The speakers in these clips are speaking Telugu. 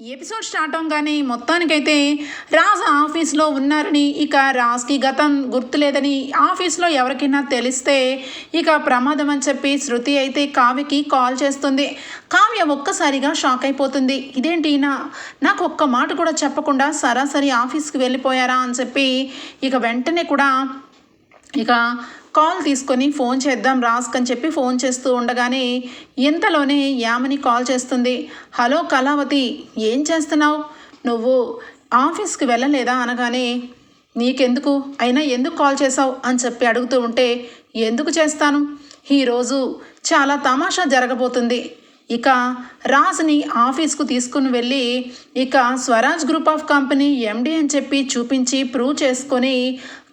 ఎపిసోడ్ స్టార్ట్ అవగానే మొత్తానికైతే రాజ్ ఆఫీస్లో ఉన్నారని ఇక రాజ్కి గతం గుర్తులేదని ఆఫీస్లో ఎవరికైనా తెలిస్తే ఇక ప్రమాదం అని చెప్పి శృతి అయితే కావ్యకి కాల్ చేస్తుంది. కావ్య ఒక్కసారిగా షాక్ అయిపోతుంది. ఇదేంటి నా నాకు ఒక్క మాట కూడా చెప్పకుండా సరాసరి ఆఫీస్కి వెళ్ళిపోయారా అని చెప్పి ఇక వెంటనే కూడా ఇక కాల్ తీసుకొని ఫోన్ చేద్దాం రాస్క్ అని చెప్పి ఫోన్ చేస్తూ ఉండగానే ఇంతలోనే యామని కాల్ చేస్తుంది. హలో కళావతి ఏం చేస్తున్నావు? నువ్వు ఆఫీస్కి వెళ్ళలేదా? అనగానే నీకెందుకు? అయినా ఎందుకు కాల్ చేసావు అని చెప్పి అడుగుతూ ఉంటే ఎందుకు చేస్తాను? ఈరోజు చాలా తమాషా జరగబోతుంది. ఇక రాజ్ని ఆఫీస్కు తీసుకుని వెళ్ళి ఇక Swaraj group of company MD అని చెప్పి చూపించి ప్రూవ్ చేసుకొని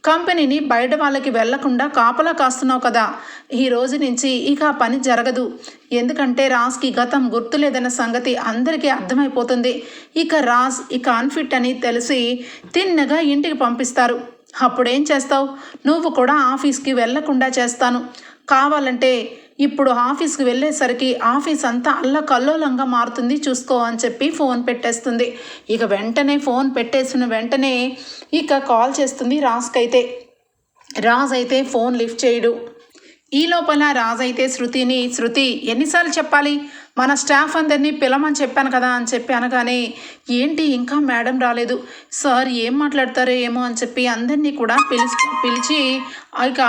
కంపెనీని బయట వాళ్ళకి వెళ్ళకుండా కాపలా కాస్తున్నావు కదా. ఈ రోజు నుంచి ఇక పని జరగదు. ఎందుకంటే రాజ్కి గతం గుర్తులేదన్న సంగతి అందరికీ అర్థమైపోతుంది. ఇక రాజ్ ఇక అన్ఫిట్ అని తెలిసి తిన్నగా ఇంటికి పంపిస్తారు. అప్పుడేం చేస్తావు? నువ్వు కూడా ఆఫీస్కి వెళ్ళకుండా చేస్తాను. కావాలంటే ఇప్పుడు ఆఫీస్కి వెళ్ళేసరికి ఆఫీస్ అంతా అల్లకల్లోలంగా మారుతుంది. చూసుకో అని చెప్పి ఫోన్ పెట్టేస్తుంది. ఇక వెంటనే ఫోన్ పెట్టేసిన వెంటనే ఇక కాల్ చేస్తుంది రాజ్కైతే రాజ్ అయితే ఫోన్ లిఫ్ట్ చేయడు. ఈ లోపల రాజ్ అయితే శృతిని శృతి ఎన్నిసార్లు చెప్పాలి? మన స్టాఫ్ అందరినీ పిలమని చెప్పాను కదా అని చెప్పి అనగానే ఏంటి ఇంకా మేడం రాలేదు. సార్ ఏం మాట్లాడతారో ఏమో అని చెప్పి అందరినీ కూడా పిలిచి పిలిచి ఇక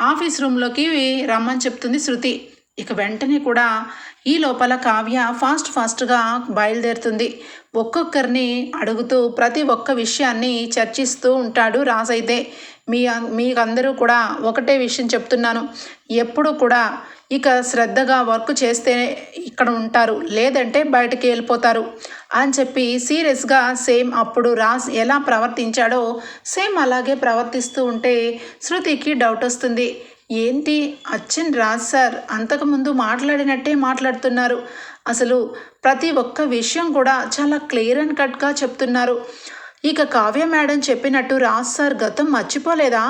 ఆఫీస్ రూమ్లోకి రమ్మని చెప్తుంది శృతి. ఇక వెంటనే కూడా ఈ లోపల కావ్య ఫాస్ట్ ఫాస్ట్గా బయలుదేరుతుంది. ఒక్కొక్కరిని అడుగుతూ ప్రతి ఒక్క విషయాన్ని చర్చిస్తూ ఉంటాడు రాజైతే మీ మీకందరూ కూడా ఒకటే విషయం చెప్తున్నాను. ఎప్పుడు కూడా ఇక శ్రద్ధగా వర్క్ చేస్తే ఇక్కడ ఉంటారు. లేదంటే బయటకి వెళ్ళిపోతారు. అని చెప్పి సీరియస్గా సేమ్ అప్పుడు రాజ్ ఎలా ప్రవర్తించాడో సేమ్ అలాగే ప్రవర్తిస్తూ ఉంటే శృతికి డౌట్ వస్తుంది. ఏంటి అచ్చిన్ రాజ్ సార్ అంతకుముందు మాట్లాడినట్టే మాట్లాడుతున్నారు. అసలు ప్రతి ఒక్క విషయం కూడా చాలా క్లియర్ అండ్ కట్గా చెప్తున్నారు. ఇక కావ్య మేడం చెప్పినట్టు రాజ్ సార్ గతం మర్చిపోలేదా?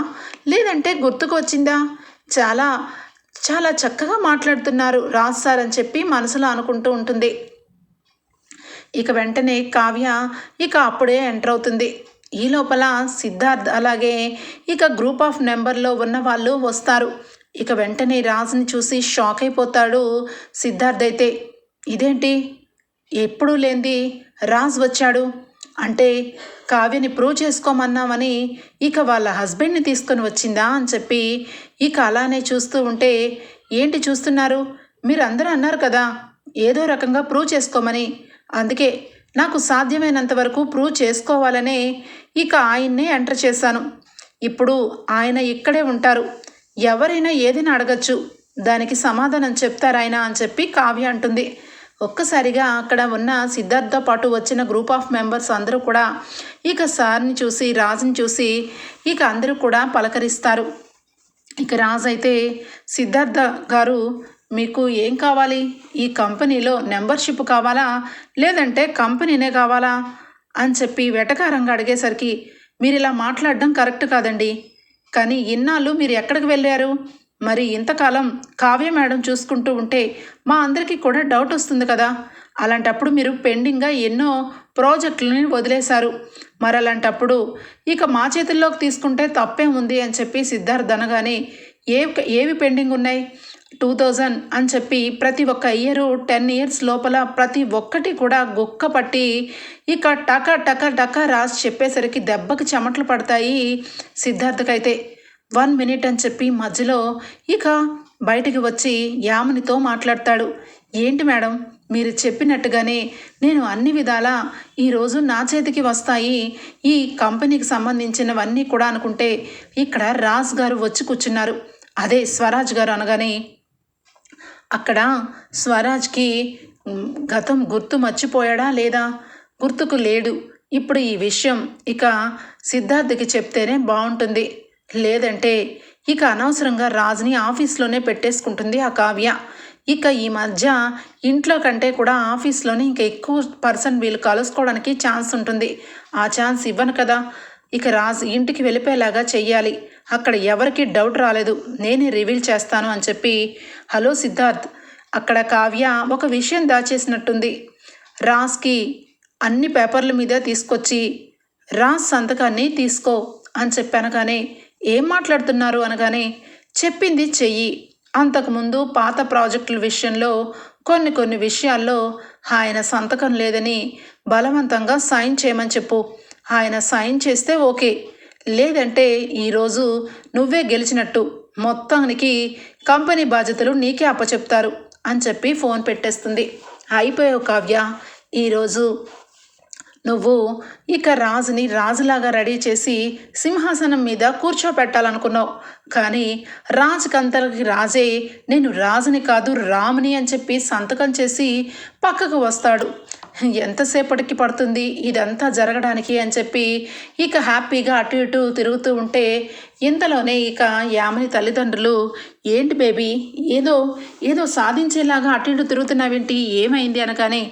లేదంటే గుర్తుకు వచ్చిందా? చాలా చాలా చక్కగా మాట్లాడుతున్నారు రాజ్ సార్ అని చెప్పి మనసులో అనుకుంటూ ఉంటుంది. ఇక వెంటనే కావ్య ఇక అప్పుడే ఎంటర్ అవుతుంది. ఈ లోపల సిద్ధార్థ్ అలాగే ఇక గ్రూప్ ఆఫ్ నెంబర్లో ఉన్న వాళ్ళు వస్తారు. ఇక వెంటనే రాజుని చూసి షాక్ అయిపోతాడు సిద్ధార్థ్ అయితే. ఇదేంటి? ఎప్పుడూ లేనిది రాజ్ వచ్చాడు. అంటే కావ్యని ప్రూవ్ చేసుకోమన్నామని ఇక వాళ్ళ హస్బెండ్ని తీసుకొని వచ్చిందా అని చెప్పి ఇక అలానే చూస్తూ ఉంటే ఏంటి చూస్తున్నారు? మీరు అందరూ అన్నారు కదా ఏదో రకంగా ప్రూవ్ చేసుకోమని. అందుకే నాకు సాధ్యమైనంత వరకు ప్రూవ్ చేసుకోవాలనే ఇక ఆయన్నే ఎంటర్ చేశాను. ఇప్పుడు ఆయన ఇక్కడే ఉంటారు. ఎవరైనా ఏదైనా అడగచ్చు. దానికి సమాధానం చెప్తారాయన అని చెప్పి కావ్య అంటుంది. ఒక్కసారిగా అక్కడ ఉన్న సిద్ధార్థతో పాటు వచ్చిన గ్రూప్ ఆఫ్ మెంబర్స్ అందరూ కూడా ఇక సార్ని చూసి రాజుని చూసి ఇక అందరూ కూడా పలకరిస్తారు. ఇక రాజు అయితే సిద్ధార్థ గారు మీకు ఏం కావాలి? ఈ కంపెనీలో మెంబర్షిప్ కావాలా? లేదంటే కంపెనీనే కావాలా? అని చెప్పి వెటకారంగా అడిగేసరికి మీరు ఇలా మాట్లాడడం కరెక్ట్ కాదండి. కానీ ఇన్నాళ్ళు మీరు ఎక్కడికి వెళ్ళారు? మరి ఇంతకాలం కావ్య మేడం చూసుకుంటూ ఉంటే మా అందరికీ కూడా డౌట్ వస్తుంది కదా. అలాంటప్పుడు మీరు పెండింగ్గా ఎన్నో ప్రాజెక్టులని వదిలేశారు. మరి అలాంటప్పుడు ఇక మా చేతుల్లోకి తీసుకుంటే తప్పే ఉంది అని చెప్పి సిద్ధార్థ్ అనగానే ఏ ఏవి పెండింగ్ ఉన్నాయి? టూ థౌజండ్ అని చెప్పి ప్రతి ఒక్క ఇయర్ టెన్ ఇయర్స్ లోపల ప్రతి ఒక్కటి కూడా గుక్క పట్టి ఇక టక టక టక రాసి చెప్పేసరికి దెబ్బకి చెమటలు పడతాయి సిద్ధార్థకైతే. వన్ మినిట్ అని చెప్పి మధ్యలో ఇక బయటికి వచ్చి యామునితో మాట్లాడతాడు. ఏంటి మేడం? మీరు చెప్పినట్టుగానే నేను అన్ని విధాలా ఈరోజు నా చేతికి వస్తాయి. ఈ కంపెనీకి సంబంధించినవన్నీ కూడా అనుకుంటే ఇక్కడ రాజ్ గారు వచ్చి కూర్చున్నారు. అదే స్వరాజ్ గారు అనగానే అక్కడ స్వరాజ్కి గతం గుర్తు మర్చిపోయాడా లేదా? గుర్తుకు లేడు. ఇప్పుడు ఈ విషయం ఇక సిద్ధార్థకి చెప్తేనే బాగుంటుంది. లేదంటే ఇక అనవసరంగా రాజుని ఆఫీస్లోనే పెట్టేసుకుంటుంది ఆ కావ్య. ఇక ఈ మధ్య ఇంట్లో కంటే కూడా ఆఫీస్లోనే ఇంకా ఎక్కువ పర్సన్ వీళ్ళు కలుసుకోవడానికి ఛాన్స్ ఉంటుంది. ఆ ఛాన్స్ ఇవ్వను కదా. ఇక రాజు ఇంటికి వెళ్ళిపోయేలాగా చెయ్యాలి. అక్కడ ఎవరికి డౌట్ రాలేదు. నేనే రివీల్ చేస్తాను అని చెప్పి హలో సిద్ధార్థ్ అక్కడ కావ్య ఒక విషయం దాచేసినట్టుంది. రాజ్కి అన్ని పేపర్ల మీద తీసుకొచ్చి రాజ్ సంతకాన్ని తీసుకో అని చెప్పాను కానీ ఏం మాట్లాడుతున్నారు అనగానే చెప్పింది చెయ్యి. అంతకుముందు పాత ప్రాజెక్టుల విషయంలో కొన్ని కొన్ని విషయాల్లో ఆయన సంతకం లేదని బలవంతంగా సైన్ చేయమని చెప్పు. ఆయన సైన్ చేస్తే ఓకే. లేదంటే ఈరోజు నువ్వే గెలిచినట్టు. మొత్తానికి కంపెనీ బాధ్యతలు నీకే అప్పచెప్తారు అని చెప్పి ఫోన్ పెట్టేస్తుంది. అయిపోయావు కావ్య. ఈరోజు నువ్వు ఇక రాజుని రాజులాగా రెడీ చేసి సింహాసనం మీద కూర్చోపెట్టాలనుకున్నావు. కానీ రాజుకంతలకి రాజే నేను రాజుని కాదు రాముని అని చెప్పి సంతకం చేసి పక్కకు వస్తాడు. ఎంతసేపటికి పడుతుంది ఇదంతా జరగడానికి అని చెప్పి ఇక హ్యాపీగా అటు ఇటు తిరుగుతూ ఉంటే ఇంతలోనే ఇక యామిని తల్లిదండ్రులు ఏంటి బేబీ ఏదో ఏదో సాధించేలాగా అటు ఇటు తిరుగుతున్నావేంటి? ఏమైంది? అనగానే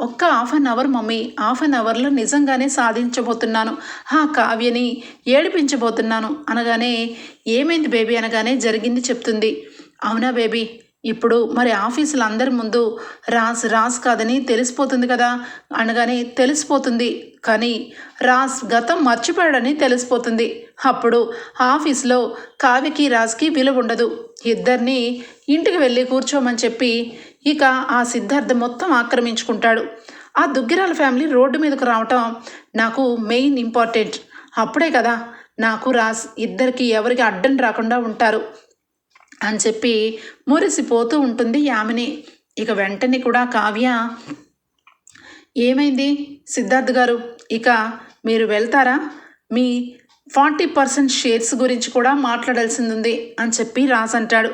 ఒక్క half an hour mummy half an అవర్లో నిజంగానే సాధించబోతున్నాను. హా కావ్యని ఏడిపించబోతున్నాను. అనగానే ఏమైంది బేబీ? అనగానే జరిగింది చెప్తుంది. అవునా బేబీ? ఇప్పుడు మరి ఆఫీసులు అందరి ముందు రాస్ రాస్ కాదని తెలిసిపోతుంది కదా? అనగానే తెలిసిపోతుంది. కానీ రాజ్ గతం మర్చిపోయాడని తెలిసిపోతుంది. అప్పుడు ఆఫీస్లో కావ్యకి రాజ్కి విలువ ఉండదు. ఇద్దరిని ఇంటికి వెళ్ళి కూర్చోమని చెప్పి ఇక ఆ సిద్ధార్థ మొత్తం ఆక్రమించుకుంటాడు. ఆ దుగ్గిరాల ఫ్యామిలీ రోడ్డు మీదకు రావటం నాకు మెయిన్ ఇంపార్టెంట్. అప్పుడే కదా నాకు రాజ్ ఇద్దరికి ఎవరికి అడ్డం రాకుండా ఉంటారు. అని చెప్పి మురిసిపోతూ ఉంటుంది యామిని ఇక వెంటనే కూడా కావ్య ఏమైంది సిద్ధార్థ్ గారు? ఇక మీరు వెళ్తారా? మీ ఫార్టీ పర్సెంట్ షేర్స్ గురించి కూడా మాట్లాడాల్సింది ఉంది అని చెప్పి రాజ్ అంటాడు.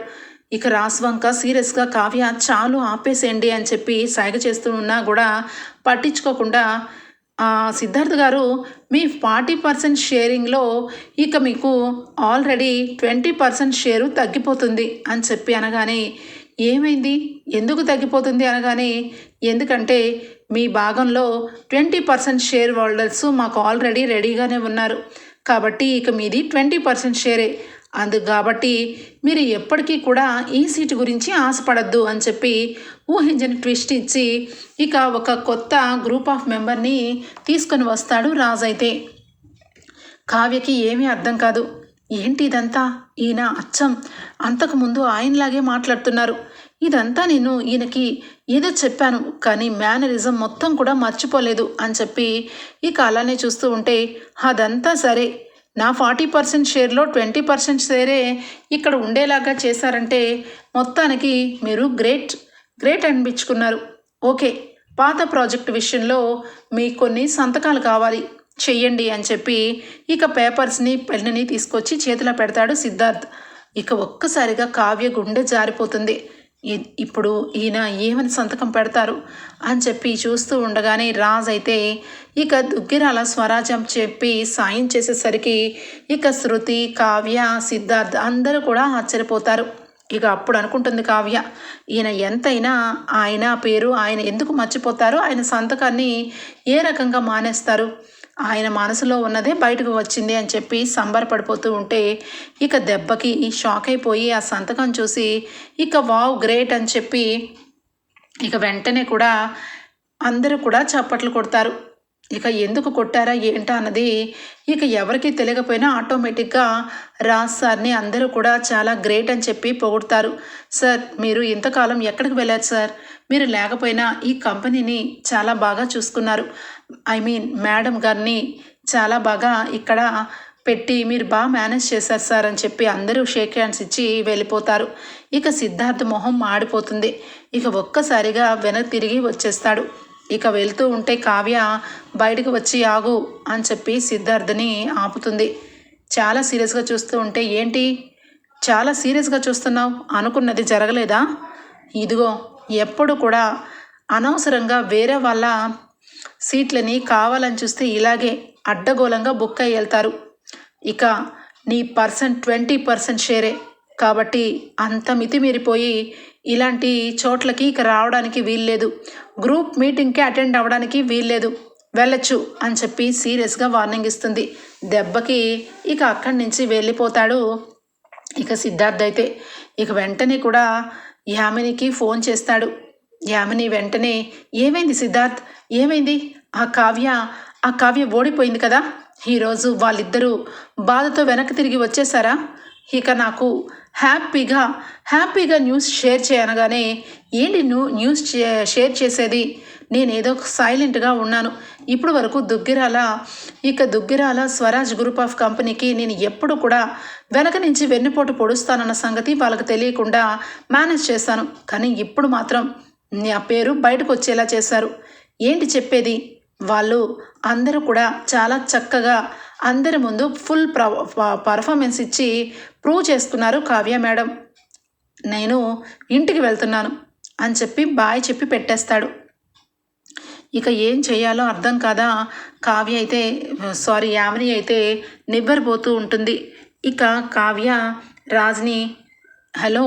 ఇక రాస్ వంక సీరియస్గా కావ్య చాలు ఆపేసేయండి అని చెప్పి సైగ చేస్తూ ఉన్నా కూడా పట్టించుకోకుండా సిద్ధార్థ్ గారు మీ ఫార్టీ పర్సెంట్ షేరింగ్లో ఇక మీకు ఆల్రెడీ ట్వంటీ పర్సెంట్ షేరు తగ్గిపోతుంది అని చెప్పి అనగానే ఏమైంది? ఎందుకు తగ్గిపోతుంది అనగానే ఎందుకంటే మీ భాగంలో ట్వంటీ పర్సెంట్ షేర్ హోల్డర్స్ మాకు ఆల్రెడీ రెడీగానే ఉన్నారు. కాబట్టి ఇక మీది ట్వంటీ పర్సెంట్ షేరే. అందు కాబట్టి మీరు ఎప్పటికీ కూడా ఈ సీటు గురించి ఆశపడద్దు అని చెప్పి ఊహించని ట్విస్ట్ ఇచ్చి ఇక ఒక కొత్త గ్రూప్ ఆఫ్ మెంబర్ని తీసుకొని వస్తాడు రాజైతే అయితే. కావ్యకి ఏమీ అర్థం కాదు. ఏంటి ఇదంతా? ఈయన అచ్చం. అంతకుముందు ఆయనలాగే మాట్లాడుతున్నారు. ఇదంతా నేను ఈయనకి ఏదో చెప్పాను కానీ మేనరిజం మొత్తం కూడా మర్చిపోలేదు అని చెప్పి ఇక అలానే చూస్తూ ఉంటే అదంతా సరే. నా ఫార్టీ పర్సెంట్ షేర్లో ట్వంటీ పర్సెంట్ షేరే ఇక్కడ ఉండేలాగా చేశారంటే మొత్తానికి మీరు గ్రేట్ గ్రేట్ అనిపించుకున్నారు. ఓకే పాత ప్రాజెక్ట్ విషయంలో మీకు కొన్ని సంతకాలు కావాలి చెయ్యండి అని చెప్పి ఇక పేపర్స్ని పెన్నుని తీసుకొచ్చి చేతిలో పెడతాడు సిద్ధార్థ్. ఇక ఒక్కసారిగా కావ్య గుండె జారిపోతుంది. ఇప్పుడు ఈయన ఏమని సంతకం పెడతారు అని చెప్పి చూస్తూ ఉండగానే రాజ్ అయితే ఇక దుగ్గిరాల స్వరాజ్యం చెప్పి సాయం చేసేసరికి ఇక శృతి కావ్య సిద్ధార్థ్ అందరూ కూడా ఆశ్చర్యపోతారు. ఇక అప్పుడు అనుకుంటుంది కావ్య ఈయన ఎంతైనా ఆయన పేరు ఆయన ఎందుకు మర్చిపోతారో ఆయన సంతకాన్ని ఏ రకంగా మానేస్తారు? ఆయన మనసులో ఉన్నదే బయటకు వచ్చింది అని చెప్పి సంబరపడిపోతూ ఉంటే ఇక దెబ్బకి షాక్ అయిపోయి ఆ సంతకం చూసి ఇక వావ్ గ్రేట్ అని చెప్పి ఇక వెంటనే కూడా అందరూ కూడా చప్పట్లు కొడతారు. ఇక ఎందుకు కొట్టారా ఏంటా అన్నది ఇక ఎవరికి తెలియకపోయినా ఆటోమేటిక్గా రాజ్ సార్ని అందరూ కూడా చాలా గ్రేట్ అని చెప్పి పొగుడతారు. సార్ మీరు ఇంతకాలం ఎక్కడికి వెళ్ళారు సార్? మీరు లేకపోయినా ఈ కంపెనీని చాలా బాగా చూసుకున్నారు. ఐ మీన్ మేడం గారిని చాలా బాగా ఇక్కడ పెట్టి మీరు బాగా మేనేజ్ చేశారు సార్ అని చెప్పి అందరూ షేక్ హ్యాండ్స్ ఇచ్చి వెళ్ళిపోతారు. ఇక సిద్ధార్థ్ మొహం మాడిపోతుంది. ఇక ఒక్కసారిగా వెనక్కి తిరిగి వచ్చేస్తాడు. ఇక వెళ్తూ ఉంటే కావ్య బయటకు వచ్చి ఆగు అని చెప్పి సిద్ధార్థని ఆపుతుంది. చాలా సీరియస్గా చూస్తూ ఉంటే ఏంటి? చాలా సీరియస్గా చూస్తున్నావు? అనుకున్నది జరగలేదా? ఇదిగో ఎప్పుడు కూడా అనవసరంగా వేరే వాళ్ళ సీట్లని కావాలని చూస్తే ఇలాగే అడ్డగోలంగా బుక్ అయ్యి వెళ్తారు. ఇక నీ పర్సెంట్ ట్వంటీ పర్సెంట్ షేరే. కాబట్టి అంత మితిమీరిపోయి ఇలాంటి చోట్లకి ఇక రావడానికి వీల్లేదు. గ్రూప్ మీటింగ్కి అటెండ్ అవ్వడానికి వీల్లేదు. వెళ్ళొచ్చు అని చెప్పి సీరియస్గా వార్నింగ్ ఇస్తుంది. దెబ్బకి ఇక అక్కడి నుంచి వెళ్ళిపోతాడు ఇక సిద్ధార్థ్ అయితే. ఇక వెంటనే కూడా యామినికి ఫోన్ చేస్తాడు. యామిని వెంటనే ఏమైంది సిద్ధార్థ్? ఏమైంది? ఆ కావ్య ఆ కావ్య ఓడిపోయింది కదా? ఈరోజు వాళ్ళిద్దరూ బాధతో వెనక్కి తిరిగి వచ్చేసారా ఇక నాకు హ్యాపీగా హ్యాపీగా న్యూస్ షేర్ చేయనగానే ఏంటి నువ్వు న్యూస్ షేర్ చేసేది? నేనేదో సైలెంట్గా ఉన్నాను. ఇప్పుడు వరకు దుగ్గిరాల ఇక దుగ్గిరాల స్వరాజ్ గ్రూప్ ఆఫ్ కంపెనీకి నేను ఎప్పుడు కూడా వెనక నుంచి వెన్నుపోటు పొడుస్తానన్న సంగతి వాళ్ళకి తెలియకుండా మేనేజ్ చేశాను. కానీ ఇప్పుడు మాత్రం నా పేరు బయటకు వచ్చేలా చేశారు. ఏంటి చెప్పేది? వాళ్ళు అందరూ కూడా చాలా చక్కగా అందరి ముందు ఫుల్ పర్ఫార్మెన్స్ ఇచ్చి ప్రూవ్ చేసుకున్నారు కావ్య మేడం. నేను ఇంటికి వెళ్తున్నాను అని చెప్పి బాయ్ చెప్పి పెట్టేస్తాడు. ఇక ఏం చేయాలో అర్థం కాదా? కావ్య అయితే సారీ యామిని అయితే నిబ్బరిపోతూ ఉంటుంది. ఇక కావ్య రాజ్ని హలో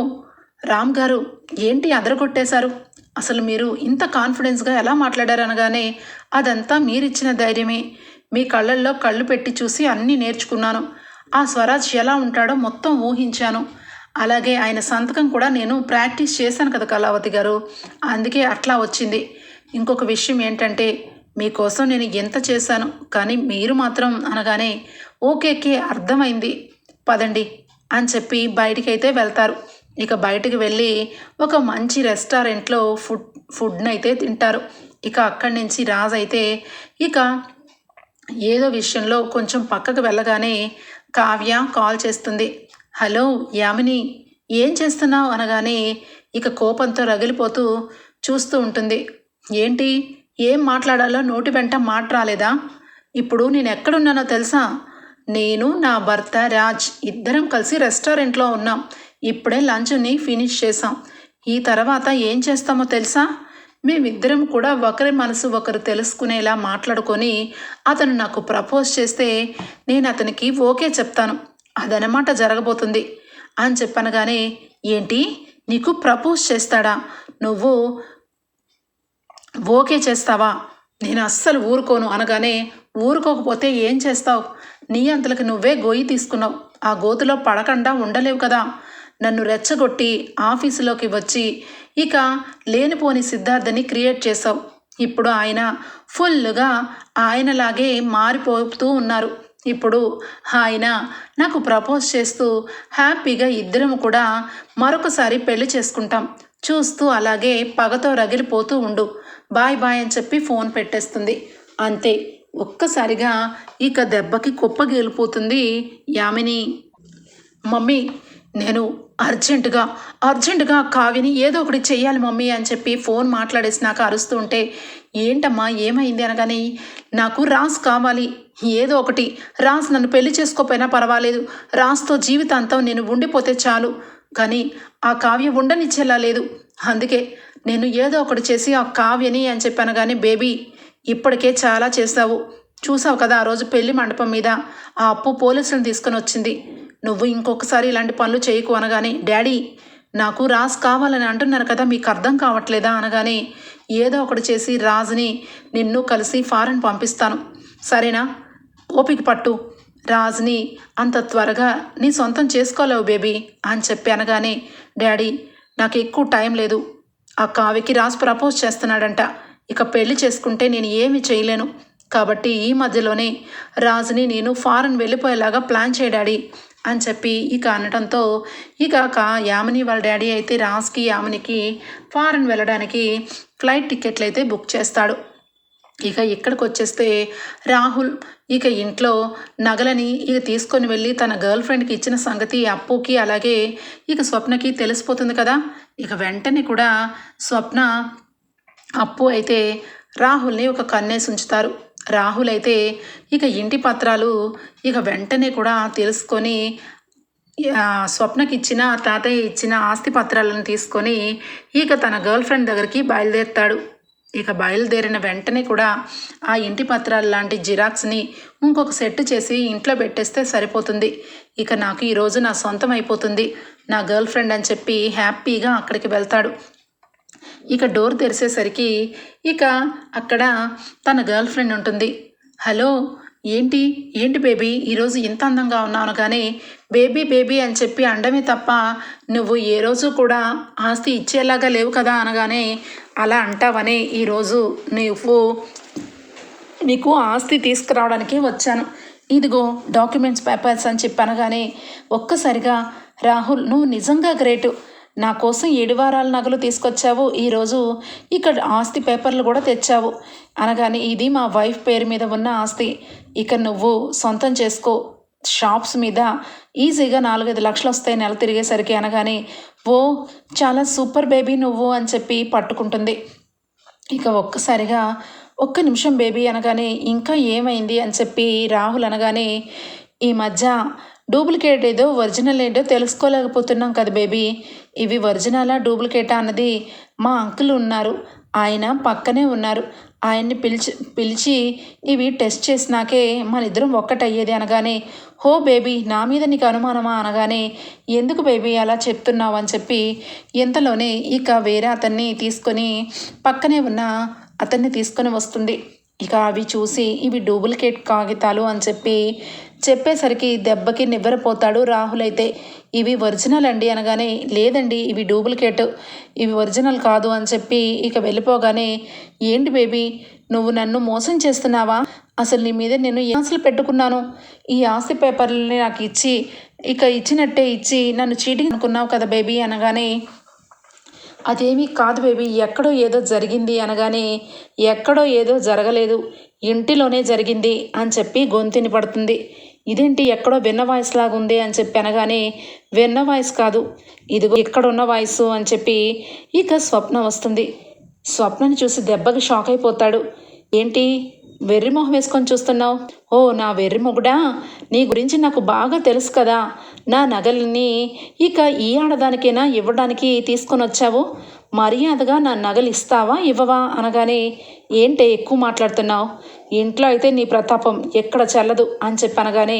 రామ్ గారు ఏంటి అదరగొట్టేశారు? అసలు మీరు ఇంత కాన్ఫిడెన్స్గా ఎలా మాట్లాడారు అనగానే అదంతా మీరిచ్చిన ధైర్యమే. మీ కళ్ళల్లో కళ్ళు పెట్టి చూసి అన్నీ నేర్చుకున్నాను. ఆ స్వరాజ్ ఎలా ఉంటాడో మొత్తం ఊహించాను. అలాగే ఆయన సంతకం కూడా నేను ప్రాక్టీస్ చేశాను కదా కళావతి గారు. అందుకే అట్లా వచ్చింది. ఇంకొక విషయం ఏంటంటే మీకోసం నేను ఎంత చేశాను కానీ మీరు మాత్రం అనగానే ఓకేకే అర్థమైంది. పదండి అని చెప్పి బయటికైతే వెళ్తారు. ఇక బయటికి వెళ్ళి ఒక మంచి రెస్టారెంట్లో ఫుడ్ ఫుడ్ని అయితే తింటారు. ఇక అక్కడి నుంచి రాజు అయితే ఇక ఏదో విషయంలో కొంచెం పక్కకు వెళ్ళగానే కావ్య కాల్ చేస్తుంది. హలో యామిని ఏం చేస్తున్నావు అనగానే ఇక కోపంతో రగిలిపోతూ చూస్తూ ఉంటుంది. ఏంటి ఏం మాట్లాడాలో నోటి వెంట మాట రాలేదా? ఇప్పుడు నేను ఎక్కడున్నానో తెలుసా? నేను నా భర్త రాజ్ ఇద్దరం కలిసి రెస్టారెంట్లో ఉన్నాం. ఇప్పుడే లంచ్ని ఫినిష్ చేసాం ఈ తర్వాత ఏం చేస్తామో తెలుసా? మేమిద్దరం కూడా ఒకరి మనసు ఒకరు తెలుసుకునేలా మాట్లాడుకొని అతను నాకు ప్రపోజ్ చేస్తే నేను అతనికి ఓకే చెప్తాను. అదనమాట జరగబోతుంది అని చెప్పనగానే ఏంటి? నీకు ప్రపోజ్ చేస్తాడా? నువ్వు ఓకే చేస్తావా? నేను అస్సలు ఊరుకోను. అనగానే ఊరుకోకపోతే ఏం చేస్తావు? నీ అంతలకు నువ్వే గోయి తీసుకున్నావు. ఆ గోతులో పడకుండా ఉండలేవు కదా. నన్ను రెచ్చగొట్టి ఆఫీసులోకి వచ్చి ఇక లేనిపోని సిద్ధార్థని క్రియేట్ చేశావు. ఇప్పుడు ఆయన ఫుల్గా ఆయనలాగే మారిపోతూ ఉన్నారు. ఇప్పుడు ఆయన నాకు ప్రపోజ్ చేస్తూ హ్యాపీగా ఇద్దరం కూడా మరొకసారి పెళ్ళి చేసుకుంటాం. చూస్తూ అలాగే పగతో రగిలిపోతూ ఉండు. బాయ్ బాయ్ అని చెప్పి ఫోన్ పెట్టేస్తుంది. అంతే. ఒక్కసారిగా ఇక దెబ్బకి కుప్పగేలిపోతుంది యామిని. మమ్మీ నేను అర్జెంటుగా అర్జెంటుగా కావ్యని ఏదో ఒకటి చెయ్యాలి మమ్మీ అని చెప్పి ఫోన్ మాట్లాడేసి నాకు అరుస్తూ ఉంటే ఏంటమ్మా ఏమైంది? అనగానే నాకు రాస్ కావాలి. ఏదో ఒకటి. రాస్ నన్ను పెళ్ళి చేసుకోపోయినా పర్వాలేదు. రాస్తో జీవితాంతం నేను ఉండిపోతే చాలు. కానీ ఆ కావ్య ఉండనిచ్చేలా లేదు. అందుకే నేను ఏదో ఒకటి చేసి ఆ కావ్యని అని చెప్పాను కానీ బేబీ ఇప్పటికే చాలా చేసావు చూసావు కదా ఆ రోజు పెళ్ళి మండపం మీద ఆ అప్పు పోలీసులను తీసుకొని వచ్చింది. నువ్వు ఇంకొకసారి ఇలాంటి పనులు చేయకు అనగానే డాడీ నాకు రాజ్ కావాలని అంటున్నారు కదా మీకు అర్థం కావట్లేదా? అనగానే ఏదో ఒకటి చేసి రాజ్ని నిన్ను కలిసి ఫారెన్ పంపిస్తాను. సరేనా? ఓపిక పట్టు. రాజ్ని అంత త్వరగా నీ సొంతం చేసుకోలేవు బేబీ అని చెప్పి అనగానే డాడీ నాకు ఎక్కువ టైం లేదు. ఆ కావ్యకి రాజ్ ప్రపోజ్ చేస్తున్నాడంట. ఇక పెళ్ళి చేసుకుంటే నేను ఏమి చేయలేను. కాబట్టి ఈ మధ్యలోనే రాజుని నేను ఫారెన్ వెళ్ళిపోయేలాగా ప్లాన్ చేయ డాడీ. అని చెప్పి ఇక అనడంతో ఇక యామిని వాళ్ళ డాడీ అయితే రాజ్కి యామినికి ఫారెన్ వెళ్ళడానికి ఫ్లైట్ టికెట్లు అయితే బుక్ చేస్తాడు. ఇక ఇక్కడికి వచ్చేస్తే రాహుల్ ఇక ఇంట్లో నగలని ఇక తీసుకొని వెళ్ళి తన గర్ల్ ఫ్రెండ్కి ఇచ్చిన సంగతి అప్పుకి అలాగే ఇక స్వప్నకి తెలిసిపోతుంది కదా. ఇక వెంటనే కూడా స్వప్న అప్పు అయితే రాహుల్ని ఒక కన్నేసి ఉంచుతారు. రాహుల్ అయితే ఇక ఇంటి పత్రాలు ఇక వెంటనే కూడా తెలుసుకొని స్వప్నకి ఇచ్చిన తాతయ్య ఇచ్చిన ఆస్తి పత్రాలను తీసుకొని ఇక తన గర్ల్ ఫ్రెండ్ దగ్గరికి బయలుదేరుతాడు. ఇక బయలుదేరిన వెంటనే కూడా ఆ ఇంటి పత్రాలు లాంటి జిరాక్స్ని ఇంకొక సెట్ చేసి ఇంట్లో పెట్టేస్తే సరిపోతుంది. ఇక నాకు ఈరోజు నా సొంతం అయిపోతుంది. నా గర్ల్ ఫ్రెండ్ అని చెప్పి హ్యాపీగా అక్కడికి వెళ్తాడు. ఇక డోర్ తెరిసేసరికి ఇక అక్కడ తన గర్ల్ ఫ్రెండ్ ఉంటుంది. హలో ఏంటి? ఏంటి బేబీ? ఈరోజు ఇంత అందంగా ఉన్నాను కానీ బేబీ బేబీ అని చెప్పి అండమే తప్ప నువ్వు ఏ రోజు కూడా ఆస్తి ఇచ్చేలాగా లేవు కదా అనగానే అలా అంటావని ఈరోజు నువ్వు నీకు ఆస్తి తీసుకురావడానికి వచ్చాను. ఇదిగో డాక్యుమెంట్స్ పేపర్స్ అని చెప్పి అనగానే ఒక్కసారిగా రాహుల్ నువ్వు నిజంగా గ్రేటు. నా కోసం ఏడు వారాల నగలు తీసుకొచ్చావు ఈరోజు ఇక్కడ ఆస్తి పేపర్లు కూడా తెచ్చావు. అనగానే ఇది మా వైఫ్ పేరు మీద ఉన్న ఆస్తి. ఇక నువ్వు సొంతం చేసుకో. షాప్స్ మీద ఈజీగా నాలుగైదు లక్షలు వస్తాయి నెల తిరిగేసరికి అనగానే ఓ చాలా సూపర్ బేబీ నువ్వు అని చెప్పి పట్టుకుంటుంది. ఇక ఒక్కసారిగా ఒక్క నిమిషం బేబీ అనగానే ఇంకా ఏమైంది అని చెప్పి రాహుల్ అనగానే ఈ మధ్య డూప్లికేట్ ఏదో ఒరిజినల్ ఏంటో తెలుసుకోలేకపోతున్నాం కదా బేబీ. ఇవి ఒరిజినలా డూప్లికేటా అన్నది మా అంకుల్ ఉన్నారు. ఆయన పక్కనే ఉన్నారు. ఆయన్ని పిలిచి పిలిచి ఇవి టెస్ట్ చేసినాకే మన ఇద్దరం ఒక్కటయ్యేది అనగానే హో బేబీ నా మీద నీకు అనుమానమా? అనగానే ఎందుకు బేబీ అలా చెప్తున్నావు? అని చెప్పి ఇంతలోనే ఇక వేరే అతన్ని తీసుకొని పక్కనే ఉన్న అతన్ని తీసుకొని వస్తుంది. ఇక అవి చూసి ఇవి డూప్లికేట్ కాగితాలు అని చెప్పి చెప్పేసరికి దెబ్బకి నివ్వెరపోతాడు రాహుల్ అయితే ఇవి ఒరిజినల్ అండి అనగానే లేదండి ఇవి డూప్లికేట్. ఇవి ఒరిజినల్ కాదు అని చెప్పి ఇక వెళ్ళిపోగానే ఏంటి బేబీ నువ్వు నన్ను మోసం చేస్తున్నావా? అసలు నీ మీద నేను ఏ ఆశలు పెట్టుకున్నాను? ఈ ఆస్తి పేపర్లని నాకు ఇచ్చి ఇక ఇచ్చినట్టే ఇచ్చి నన్ను చీటింగ్ అనుకున్నావు కదా బేబీ అనగానే అదేమీ కాదు బేబీ ఎక్కడో ఏదో జరిగింది అనగానే ఎక్కడో ఏదో జరగలేదు. ఇంటిలోనే జరిగింది అని చెప్పి గొంతుని పడుతుంది. ఇదేంటి ఎక్కడో విన్న వాయిస్ లాగా ఉంది అని చెప్పి అనగానే విన్న వాయిస్ కాదు. ఇదిగో ఇక్కడ ఉన్న వాయిస్ అని చెప్పి ఇక స్వప్న వస్తుంది. స్వప్నని చూసి దెబ్బకి షాక్ అయిపోతాడు. ఏంటి? వెర్రి మొహం వేసుకొని చూస్తున్నావు? ఓ నా వెర్రి మొగుడా నీ గురించి నాకు బాగా తెలుసు కదా. నా నగల్ని ఇక ఈ ఆడదానికైనా ఇవ్వడానికి తీసుకొని వచ్చావు? మర్యాదగా నా నగలు ఇస్తావా ఇవ్వవా అనగానే ఏంటే ఎక్కువ మాట్లాడుతున్నావు? ఇంట్లో అయితే నీ ప్రతాపం ఎక్కడ చల్లదు అని చెప్పి అనగానే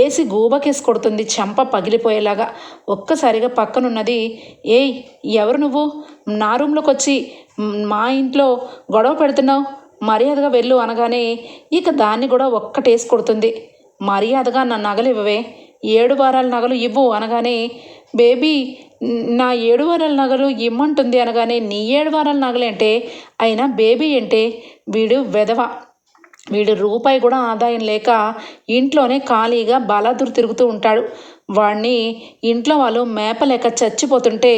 ఏసి గూబకేసి కొడుతుంది చెంప పగిలిపోయేలాగా. ఒక్కసారిగా పక్కనున్నది ఏయ్ ఎవరు నువ్వు? నా రూమ్లోకి వచ్చి మా ఇంట్లో గొడవ పెడుతున్నావు? మర్యాదగా వెళ్ళు అనగానే ఇక దాన్ని కూడా ఒక్కటేసి కొడుతుంది. మర్యాదగా నా నగలు ఇవ్వవే. ఏడు వారాల నగలు ఇవ్వు అనగానే బేబీ నా ఏడు వారాల నగలు ఇమ్మంటుంది అనగానే నీ ఏడు వారాల నగలేంటే అయినా బేబీ అంటే వీడు వెధవ. వీడు రూపాయి కూడా ఆదాయం లేక ఇంట్లోనే ఖాళీగా బలాదురు తిరుగుతూ ఉంటాడు. వాడిని ఇంట్లో వాళ్ళు మేపలేక చచ్చిపోతుంటే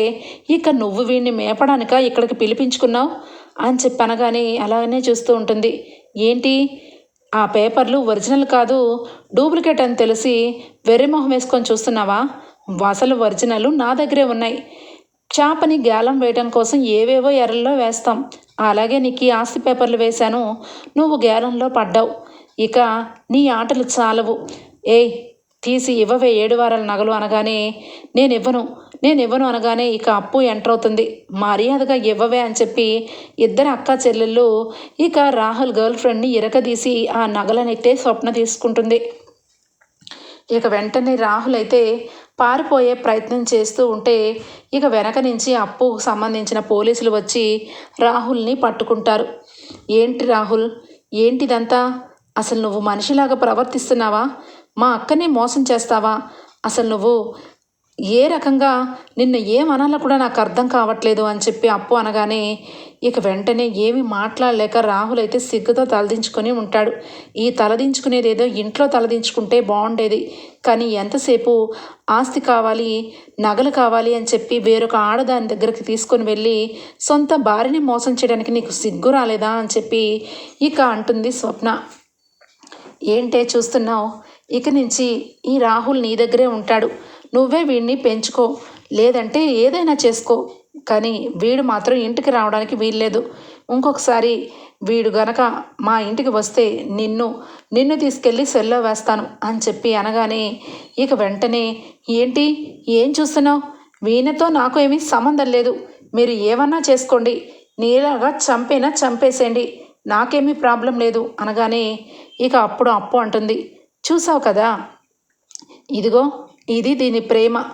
ఇక నువ్వు వీడిని మేపడానిక? ఇక్కడికి పిలిపించుకున్నావు? అని చెప్పి అనగానే అలాగనే చూస్తూ ఉంటుంది. ఏంటి? ఆ పేపర్లు ఒరిజినల్ కాదు డూప్లికేట్ అని తెలిసి వెర్రి మొహం వేసుకొని చూస్తున్నావా? అసలు ఒరిజినల్ నా దగ్గరే ఉన్నాయి. చేపని గ్యాలం వేయడం కోసం ఏవేవో ఎర్రల్లో వేస్తాం. అలాగే నీకు ఆస్తి పేపర్లు వేశాను. నువ్వు గ్యాలంలో పడ్డావు. ఇక నీ ఆటలు చాలవు. ఏయ్ తీసి ఇవ్వవే ఏడు వారాల నగలు అనగానే నేను ఇవ్వను నేను ఇవ్వను అనగానే ఇక అప్పు ఎంటర్ అవుతుంది. మర్యాదగా ఇవ్వవే అని చెప్పి ఇద్దరు అక్క చెల్లెళ్ళు ఇక రాహుల్ గర్ల్ ఫ్రెండ్ని ఇరకదీసి ఆ నగలనెట్టే స్వప్న తీసుకుంటుంది. ఇక వెంటనే రాహుల్ అయితే పారిపోయే ప్రయత్నం చేస్తూ ఉంటే ఇక వెనక నుంచి అప్పుకు సంబంధించిన పోలీసులు వచ్చి రాహుల్ని పట్టుకుంటారు. ఏంటి రాహుల్? ఏంటిదంతా? అసలు నువ్వు మనిషిలాగా ప్రవర్తిస్తున్నావా? మా అక్కని మోసం చేస్తావా? అసలు నువ్వు ఏ రకంగా నిన్ను ఏమనాలో కూడా నాకు అర్థం కావట్లేదు అని చెప్పి అప్పు అనగానే ఇక వెంటనే ఏమి మాట్లాడలేక రాహుల్ అయితే సిగ్గుతో తలదించుకొని ఉంటాడు. ఈ తలదించుకునేది ఏదో ఇంట్లో తలదించుకుంటే బాగుండేది. కానీ ఎంతసేపు ఆస్తి కావాలి నగలు కావాలి అని చెప్పి వేరొక ఆడదాని దగ్గరికి తీసుకొని వెళ్ళి సొంత భార్యని మోసం చేయడానికి నీకు సిగ్గు రాలేదా అని చెప్పి ఇక అంటుంది స్వప్న. ఏంటే చూస్తున్నావు? ఇక నుంచి ఈ రాహుల్ నీ దగ్గరే ఉంటాడు. నువ్వే వీడిని పెంచుకో. లేదంటే ఏదైనా చేసుకో. కానీ వీడు మాత్రం ఇంటికి రావడానికి వీల్లేదు. ఇంకొకసారి వీడు గనక మా ఇంటికి వస్తే నిన్ను నిన్ను తీసుకెళ్ళి సెల్లో వేస్తాను అని చెప్పి అనగానే ఇక వెంటనే ఏంటి? ఏం చూస్తున్నావు? వీణతో నాకు ఏమీ సంబంధం లేదు. మీరు ఏమన్నా చేసుకోండి. నీలాగా చంపేనా చంపేసేయండి. నాకేమీ ప్రాబ్లం లేదు అనగానే ఇక అప్పుడు అప్పు అంటుంది. చూసావు కదా? ఇదిగో ఇది దీని ప్రేమ.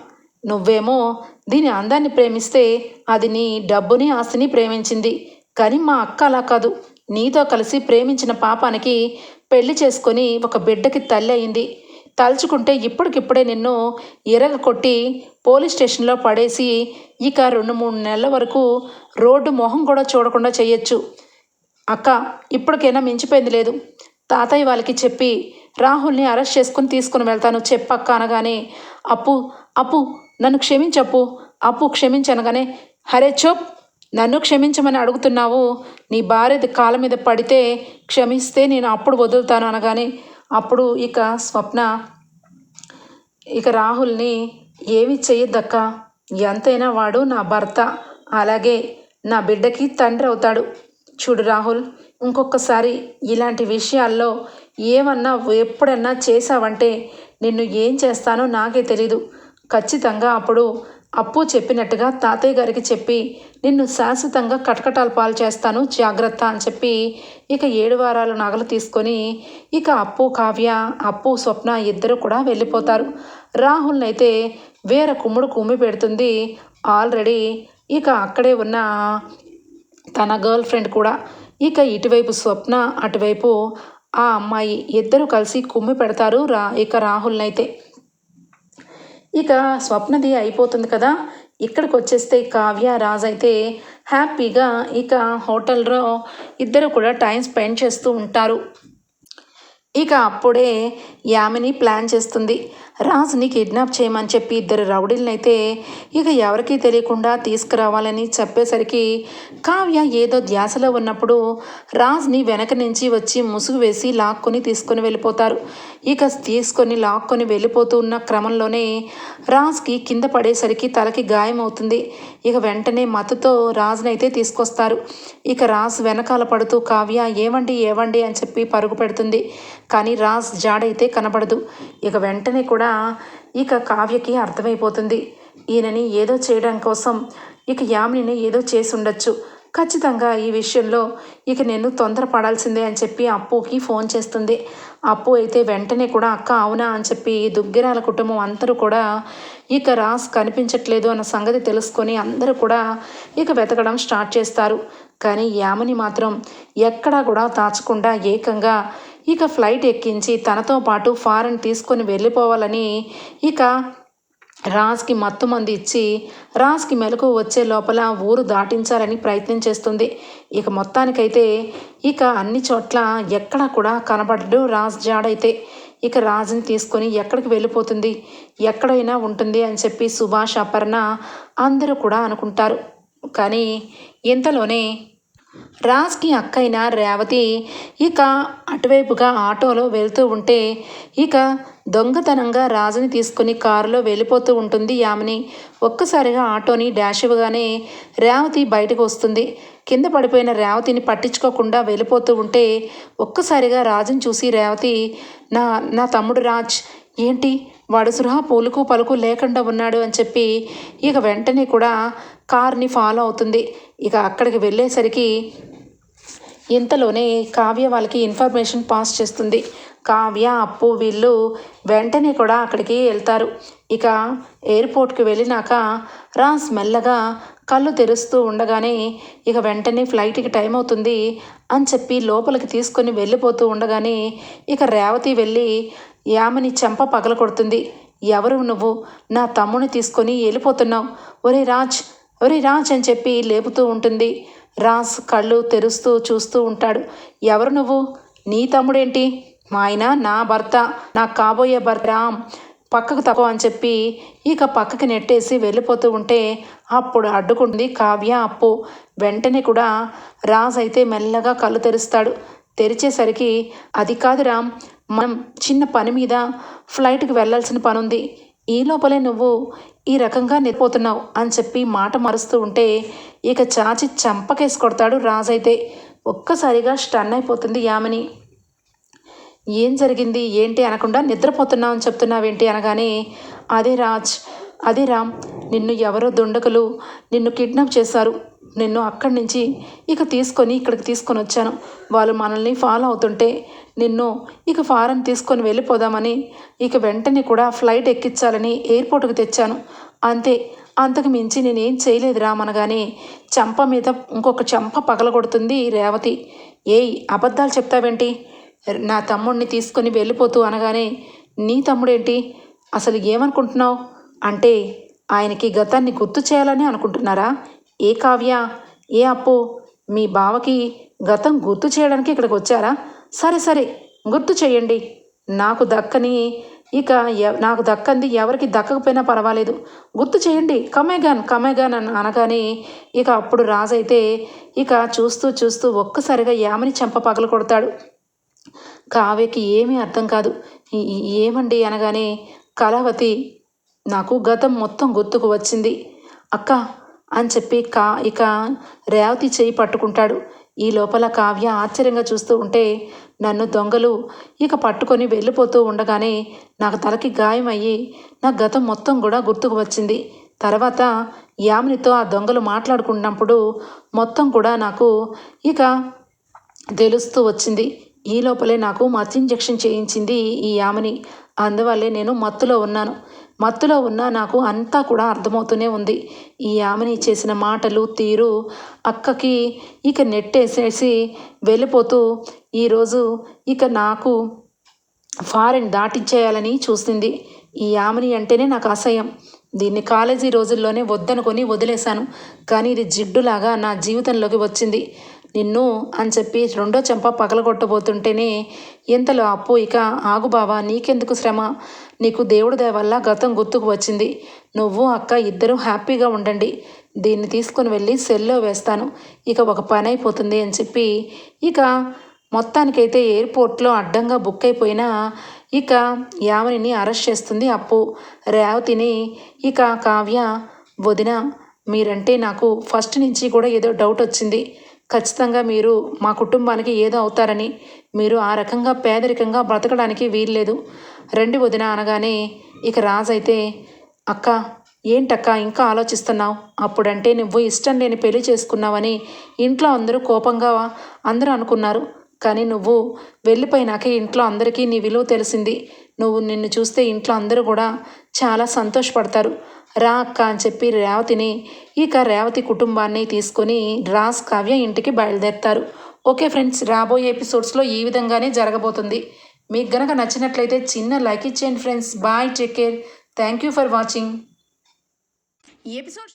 నువ్వేమో దీని అందాన్ని ప్రేమిస్తే అది నీ డబ్బుని ఆస్తిని ప్రేమించింది. కానీ మా అక్క అలా కాదు. నీతో కలిసి ప్రేమించిన పాపానికి పెళ్ళి చేసుకొని ఒక బిడ్డకి తల్లి అయింది. తలుచుకుంటే ఇప్పటికిప్పుడే నిన్ను ఎరగ కొట్టి పోలీస్ స్టేషన్లో పడేసి ఇక రెండు మూడు నెలల వరకు రోడ్డు మొహం కూడా చూడకుండా చేయొచ్చు. అక్క ఇప్పటికైనా మించిపోయింది లేదు. తాతయ్య వాళ్ళకి చెప్పి రాహుల్ని అరెస్ట్ చేసుకుని తీసుకుని వెళ్తాను చెప్పక్క అనగానే అప్పు అప్పు నన్ను క్షమించప్పు అప్పు క్షమించనగానే హరే చోప్ నన్ను క్షమించమని అడుగుతున్నావు నీ భార్య కాళ్ళ మీద పడితే క్షమిస్తే నేను అప్పుడు వదులుతాను అనగానే అప్పుడు ఇక స్వప్న ఇక రాహుల్ని ఏమి చేయొద్దక్క ఎంతైనా వాడు నా భర్త అలాగే నా బిడ్డకి తండ్రి అవుతాడు. చూడు రాహుల్ ఇంకొకసారి ఇలాంటి విషయాల్లో ఏమన్నా ఎప్పుడన్నా చేశావంటే నిన్ను ఏం చేస్తానో నాకే తెలీదు. ఖచ్చితంగా అప్పుడు అప్పు చెప్పినట్టుగా తాతయ్య గారికి చెప్పి నిన్ను శాశ్వతంగా కటకటాలు పాలు చేస్తాను జాగ్రత్త అని చెప్పి ఇక ఏడు వారాలు నగలు తీసుకొని ఇక అప్పు కావ్య అప్పు స్వప్న ఇద్దరు కూడా వెళ్ళిపోతారు. రాహుల్ని అయితే వేరే కుమ్ముడు కుమ్మి పెడుతుంది. ఆల్రెడీ ఇక అక్కడే ఉన్న తన గర్ల్ ఫ్రెండ్ కూడా ఇక ఇటువైపు స్వప్న అటువైపు ఆ అమ్మాయి ఇద్దరు కలిసి కుమ్మి పెడతారు రా ఇక రాహుల్ని అయితే ఇక స్వప్నది అయిపోతుంది కదా ఇక్కడికి వచ్చేస్తే కావ్య రాజ్ అయితే హ్యాపీగా ఇక హోటల్లో ఇద్దరు కూడా టైం స్పెండ్ చేస్తూ ఉంటారు. ఇక అప్పుడే యామిని ప్లాన్ చేస్తుంది. రాజుని కిడ్నాప్ చేయమని చెప్పి ఇద్దరు రౌడీలనైతే ఇక ఎవరికీ తెలియకుండా తీసుకురావాలని చెప్పేసరికి కావ్య ఏదో ధ్యాసలో ఉన్నప్పుడు రాజ్ని వెనక నుంచి వచ్చి ముసుగు వేసి లాక్కొని తీసుకొని వెళ్ళిపోతారు. ఇక తీసుకొని లాక్కొని వెళ్ళిపోతూ ఉన్న క్రమంలోనే రాజ్కి కింద పడేసరికి తలకి గాయం అవుతుంది ఇక వెంటనే మత్తుతో రాజునైతే తీసుకొస్తారు. ఇక రాజ్ వెనకాల పడుతూ కావ్య ఏవండి ఏవండి అని చెప్పి పరుగు పెడుతుంది. కానీ రాజ్ జాడైతే కనబడదు. ఇక వెంటనే కూడా ఇక కావ్యకి అర్థమైపోతుంది. ఈయనని ఏదో చేయడం కోసం ఇక యామిని ఏదో చేసి ఉండొచ్చు. ఖచ్చితంగా ఈ విషయంలో ఇక నేను తొందరపడాల్సిందే అని చెప్పి అప్పుకి ఫోన్ చేస్తుంది. అప్పు అయితే వెంటనే కూడా అక్క అవునా అని చెప్పి దుగ్గిరాల కుటుంబం అందరూ కూడా ఇక రాస్ కనిపించట్లేదు అన్న సంగతి తెలుసుకొని అందరూ కూడా ఇక వెతకడం స్టార్ట్ చేస్తారు. కానీ యామిని మాత్రం ఎక్కడా కూడా దాచకుండా ఏకంగా ఇక ఫ్లైట్ ఎక్కించి తనతో పాటు ఫారెన్ తీసుకొని వెళ్ళిపోవాలని ఇక రాజ్కి మత్తు మంది ఇచ్చి రాజ్కి మెలకు వచ్చే లోపల ఊరు దాటించాలని ప్రయత్నం చేస్తుంది. ఇక మొత్తానికైతే ఇక అన్ని చోట్ల ఎక్కడ కూడా కనబడడు రాజ్ జాడైతే. ఇక రాజుని తీసుకొని ఎక్కడికి వెళ్ళిపోతుంది? ఎక్కడైనా ఉంటుంది అని చెప్పి సుభాష్ అపర్ణ అందరూ కూడా అనుకుంటారు. కానీ ఇంతలోనే రాజ్కి అక్కైన రేవతి ఇక అటువైపుగా ఆటోలో వెళ్తూ ఉంటే ఇక దొంగతనంగా రాజుని తీసుకుని కారులో వెళ్ళిపోతూ ఉంటుంది యామిని. ఒక్కసారిగా ఆటోని డాష్ ఇవ్వగానే రేవతి బయటకు వస్తుంది. కింద పడిపోయిన రేవతిని పట్టించుకోకుండా వెళ్ళిపోతూ ఉంటే ఒక్కసారిగా రాజుని చూసి రేవతి నా నా తమ్ముడు రాజ్ ఏంటి? వాడు సురహా పూలుకు పలుకు లేకుండా ఉన్నాడు అని చెప్పి ఇక వెంటనే కూడా కార్ని ఫాలో అవుతుంది. ఇక అక్కడికి వెళ్ళేసరికి ఇంతలోనే కావ్య వాళ్ళకి ఇన్ఫర్మేషన్ పాస్ చేస్తుంది. కావ్య అప్పు వీళ్ళు వెంటనే కూడా అక్కడికి వెళ్తారు. ఇక ఎయిర్పోర్ట్కి వెళ్ళినాక రాస్ మెల్లగా కళ్ళు తెరుస్తూ ఉండగానే ఇక వెంటనే ఫ్లైట్కి టైం అవుతుంది అని చెప్పి లోపలికి తీసుకొని వెళ్ళిపోతూ ఉండగానే ఇక రేవతి వెళ్ళి యామని చెంప పగల కొడుతుంది ఎవరు నువ్వు? నా తమ్ముని తీసుకొని వెళ్ళిపోతున్నావు. ఒరే రాజ్ ఒరే రాజ్ అని చెప్పి లేపుతూ ఉంటుంది. రాజ్ కళ్ళు తెరుస్తూ చూస్తూ ఉంటాడు. ఎవరు నువ్వు? నీ తమ్ముడేంటి? మా ఆయన నా భర్త నా కాబోయే భర్త రామ్. పక్కకు తక్కువ అని చెప్పి ఇక పక్కకి నెట్టేసి వెళ్ళిపోతూ ఉంటే అప్పుడు అడ్డుకుంది కావ్య అప్పు. వెంటనే కూడా రాజ్ అయితే మెల్లగా కళ్ళు తెరుస్తాడు. తెరిచేసరికి అది కాదు రామ్ మనం చిన్న పని మీద ఫ్లైట్కి వెళ్ళాల్సిన పని ఉంది ఈ లోపలే నువ్వు ఈ రకంగా నిద్రపోతున్నావు అని చెప్పి మాట మరుస్తూ ఉంటే ఇక చాచి చంపకేసి కొడతాడు రాజైతే ఒక్కసారిగా స్టన్ అయిపోతుంది యామిని. ఏం జరిగింది? ఏంటి? అనకుండా నిద్రపోతున్నావు అని చెప్తున్నావేంటి? అనగానే అదే రాజ్ అదే రామ్ నిన్ను ఎవరో దుండకులు నిన్ను కిడ్నాప్ చేశారు. నిన్ను అక్కడి నుంచి ఇక తీసుకొని ఇక్కడికి తీసుకొని వచ్చాను. వాళ్ళు మనల్ని ఫాలో అవుతుంటే నిన్ను ఇక ఫారెన్ తీసుకొని వెళ్ళిపోదామని ఇక వెంటనే కూడా ఫ్లైట్ ఎక్కించాలని ఎయిర్పోర్ట్కి తెచ్చాను. అంతే అంతకు మించి నేనేం చేయలేదు రామనగానే చంప మీద ఇంకొక చంప పగలగొడుతుంది రేవతి. ఏయ్ అబద్ధాలు చెప్తావేంటి? నా తమ్ముడిని తీసుకొని వెళ్ళిపోతూ అనగానే నీ తమ్ముడేంటి? అసలు ఏమనుకుంటున్నావు? అంటే ఆయనకి గతాన్ని గుర్తు చేయాలని అనుకుంటున్నారా? ఏ కావ్య? ఏ అప్పు? మీ బావకి గతం గుర్తు చేయడానికి ఇక్కడికి వచ్చారా? సరే సరే గుర్తు చేయండి. నాకు దక్కని ఇక నాకు దక్కంది ఎవరికి దక్కకపోయినా పర్వాలేదు. గుర్తు చేయండి. కమేగాన్ కమేగాన్ అని అనగానే ఇక అప్పుడు రాజైతే ఇక చూస్తూ చూస్తూ ఒక్కసారిగా యామని చెంప పగలు కొడతాడు. కావ్యకి ఏమీ అర్థం కాదు. ఏమండి? అనగానే కళావతి నాకు గతం మొత్తం గుర్తుకు వచ్చింది. అక్క అని చెప్పి కా ఇక రేవతి చేయి పట్టుకుంటాడు. ఈ లోపల కావ్య ఆశ్చర్యంగా చూస్తూ ఉంటే నన్ను దొంగలు ఇక పట్టుకొని వెళ్ళిపోతూ ఉండగానే నాకు తలకి గాయం అయ్యి నా గతం మొత్తం కూడా గుర్తుకు వచ్చింది. తర్వాత యామినితో ఆ దొంగలు మాట్లాడుకున్నప్పుడు మొత్తం కూడా నాకు ఇక తెలుస్తూ వచ్చింది. ఈ లోపలే నాకు మత్ ఇంజెక్షన్ చేయించింది ఈ యామిని. అందువల్లే నేను మత్తులో ఉన్నాను. మత్తులో ఉన్న నాకు అంతా కూడా అర్థమవుతూనే ఉంది. ఈ ఆమెని చేసిన మాటలు తీరు అక్కకి ఇక నెట్టేసేసి వెళ్ళిపోతూ ఈరోజు ఇక నాకు ఫారెన్ దాటించేయాలని చూసింది. ఈ ఆమెని అంటేనే నాకు అసహ్యం. దీన్ని కాలేజీ రోజుల్లోనే వద్దనుకొని వదిలేశాను. కానీ ఇది జిడ్డులాగా నా జీవితంలోకి వచ్చింది. నిన్ను అని చెప్పి రెండో చెంప పగలగొట్టబోతుంటేనే ఇంతలో అప్పు ఇక ఆగు బావా నీకెందుకు శ్రమ? నీకు దేవుడి దయ వల్ల గతం గుర్తుకు వచ్చింది. నువ్వు అక్క ఇద్దరూ హ్యాపీగా ఉండండి. దీన్ని తీసుకొని వెళ్ళి సెల్లో వేస్తాను. ఇక ఒక పని అయిపోతుంది అని చెప్పి ఇక మొత్తానికైతే ఎయిర్పోర్ట్లో అడ్డంగా బుక్ అయిపోయిన ఇక యావనిని అరెస్ట్ చేస్తుంది అప్పు. రేవతిని ఇక కావ్య వదిన మీరంటే నాకు ఫస్ట్ నుంచి కూడా ఏదో డౌట్ వచ్చింది. ఖచ్చితంగా మీరు మా కుటుంబానికి ఏదో అవుతారని మీరు ఆ రకంగా పేదరికంగా బ్రతకడానికి వీల్లేదు. రండి వదిన అనగానే ఇక రాజైతే అక్క ఏంటక్క ఇంకా ఆలోచిస్తున్నావు? అప్పుడంటే నువ్వు ఇష్టం లేని పెళ్ళి చేసుకున్నావని ఇంట్లో అందరూ కోపంగా అందరూ అనుకున్నారు. కానీ నువ్వు వెళ్ళిపోయినాకే ఇంట్లో అందరికీ నీ విలువ తెలిసింది. నువ్వు నిన్ను చూస్తే ఇంట్లో అందరూ కూడా చాలా సంతోషపడతారు. రా అక్క అని చెప్పి రేవతిని ఇక రేవతి కుటుంబాన్ని తీసుకొని రాస్ కావ్య ఇంటికి బయలుదేరుతారు. ఓకే ఫ్రెండ్స్ రాబోయే ఎపిసోడ్స్లో ఈ విధంగానే జరగబోతుంది. మీకు గనక నచ్చినట్లయితే చిన్న లైక్ ఇచ్చేయండి friends. Bye take care. Thank you for watching. ఈ ఎపిసోడ్